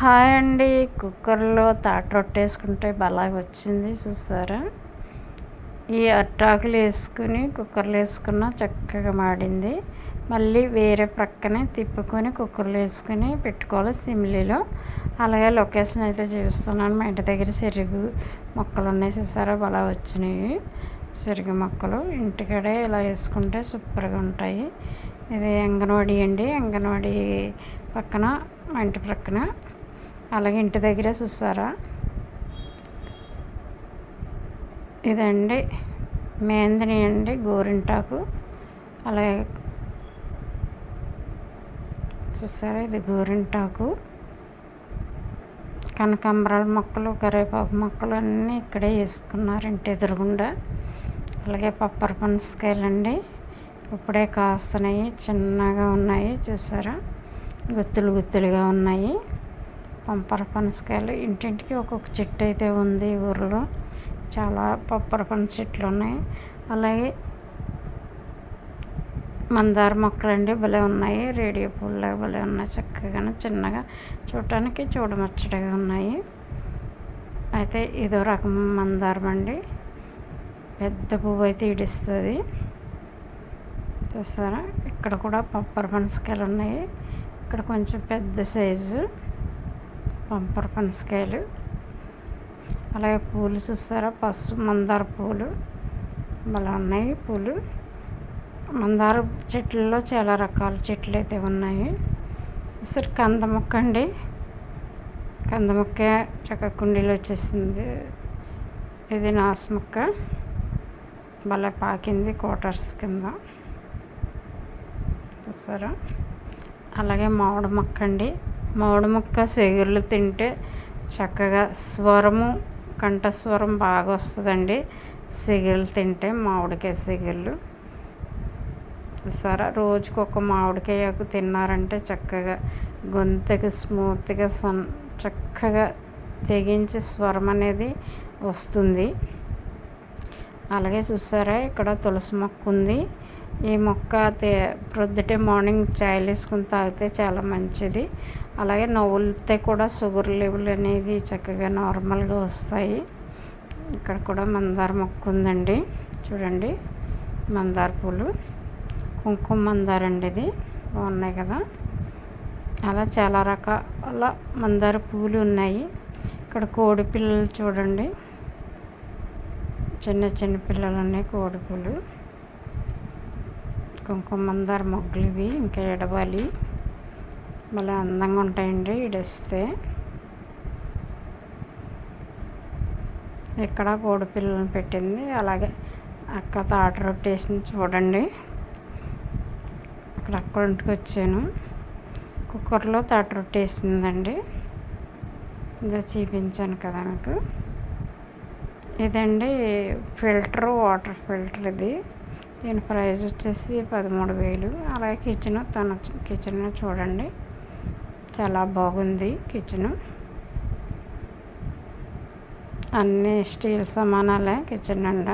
Hi అండి. కుక్కర్లో తాట రొట్టేసుకుంటే బలాగా వచ్చింది చూసారా? ఈ అట్టాకులు వేసుకుని కుక్కర్లో వేసుకున్న చక్కగా మాడింది. మళ్ళీ వేరే ప్రక్కనే తిప్పుకొని కుక్కర్లో వేసుకుని పెట్టుకోవాలి సిమ్లీలో. అలాగే లొకేషన్ అయితే చూపిస్తున్నాను. మా ఇంటి దగ్గర చెరుగు మొక్కలు ఉన్నాయి చూసారా? బలా వచ్చినాయి. చెరుగు మొక్కలు ఇంటికాడే ఇలా వేసుకుంటే సూపర్గా ఉంటాయి. ఇది అంగన్వాడీ అండి. అంగన్వాడీ పక్కన మా ఇంటి ప్రక్కన. అలాగే ఇంటి దగ్గరే చూసారా ఇదండి మేందని అండి గోరింటాకు. అలాగే చూసారా ఇది గోరింటాకు. కనకాంబరాల మొక్కలు కరివేపాకు మొక్కలు అన్నీ ఇక్కడే వేసుకున్నారు ఇంటి ఎదురుగుండా. అలాగే పప్పర పనసకాయలండి. ఇప్పుడే కాస్తున్నాయి చిన్నగా ఉన్నాయి చూసారా గుత్తులు గుత్తులుగా ఉన్నాయి. పంపర పనసకాయలు ఇంటింటికి ఒక్కొక్క చెట్టు అయితే ఉంది ఊరిలో. చాలా పప్పర పనస చెట్లు ఉన్నాయి. అలాగే మందార మొక్కలండి భలే ఉన్నాయి. రేడియో పూల్లాగా భలే ఉన్నాయి. చక్కగా చిన్నగా చూడటానికి చూడముచ్చటగా ఉన్నాయి. అయితే ఇదో రకం మందారం అండి. పెద్ద పువ్వు అయితే ఇడిస్తుంది. చూసారా? ఇక్కడ కూడా పప్పర పనసకాయలు ఉన్నాయి. ఇక్కడ కొంచెం పెద్ద సైజు పంపర పనసకాయలు. అలాగే పూలు చూస్తారా? పసుపు మందార పూలు. భలే ఉన్నాయి పూలు. మందార చెట్లలో చాలా రకాల చెట్లు అయితే ఉన్నాయి. సరే కంద మొక్క అండి. కంద మొక్క చక్క కుండీలో వచ్చేసింది. ఇది నాసు మొక్క. భలే పాకింది క్వార్టర్స్ కింద. చూసారా అలాగే మామిడి మొక్క అండి. మామిడి ముక్క సెగుర్లు తింటే చక్కగా స్వరము కంఠస్వరం బాగా వస్తుందండి. సెగుర్లు తింటే మామిడికాయ సెగుర్లు. చూసారా? రోజుకి ఒక మామిడికాయ తిన్నారంటే చక్కగా గొంతుకి స్మూత్గా సన్ చక్కగా తెగించి స్వరం అనేది వస్తుంది. అలాగే చూసారా ఇక్కడ తులసి మొక్క ఉంది. ఈ మొక్క తే ప్రొద్దుటే మార్నింగ్ చాయ్ వేసుకుని తాగితే చాలా మంచిది. అలాగే నవ్వులతో కూడా షుగర్ లెవెల్ అనేది చక్కగా నార్మల్గా వస్తాయి. ఇక్కడ కూడా మందార మొక్క ఉందండి. చూడండి మందార పూలు. కుంకుమ మందార అండి ఇది. బాగున్నాయి కదా. అలా చాలా రకాల మందార పూలు ఉన్నాయి. ఇక్కడ కోడి పిల్లలు చూడండి. చిన్న చిన్న పిల్లలు ఉన్నాయి కోడి పూలు కుంకుమ మందార ఇవి ఇంకా ఎడవాలి మళ్ళీ అందంగా ఉంటాయండి ఇడేస్తే ఇక్కడ కోడి పిల్లలను పెట్టింది. అలాగే అక్క తాట రొట్టేసింది చూడండి. అక్కడ అక్క ఇంటికి వచ్చాను. కుక్కర్లో తాట రొట్టేసిందండి. ఇదే చూపించాను కదా మీకు. ఇదండి ఫిల్టర్ వాటర్ ఫిల్టర్ ఇది. దీని ప్రైస్ వచ్చేసి పదమూడు వేలు. అలాగే కిచెన్ తన కిచెన్ చూడండి. చాలా బాగుంది కిచెన్. అన్ని స్టీల్ సమానాలే కిచెన్ అండ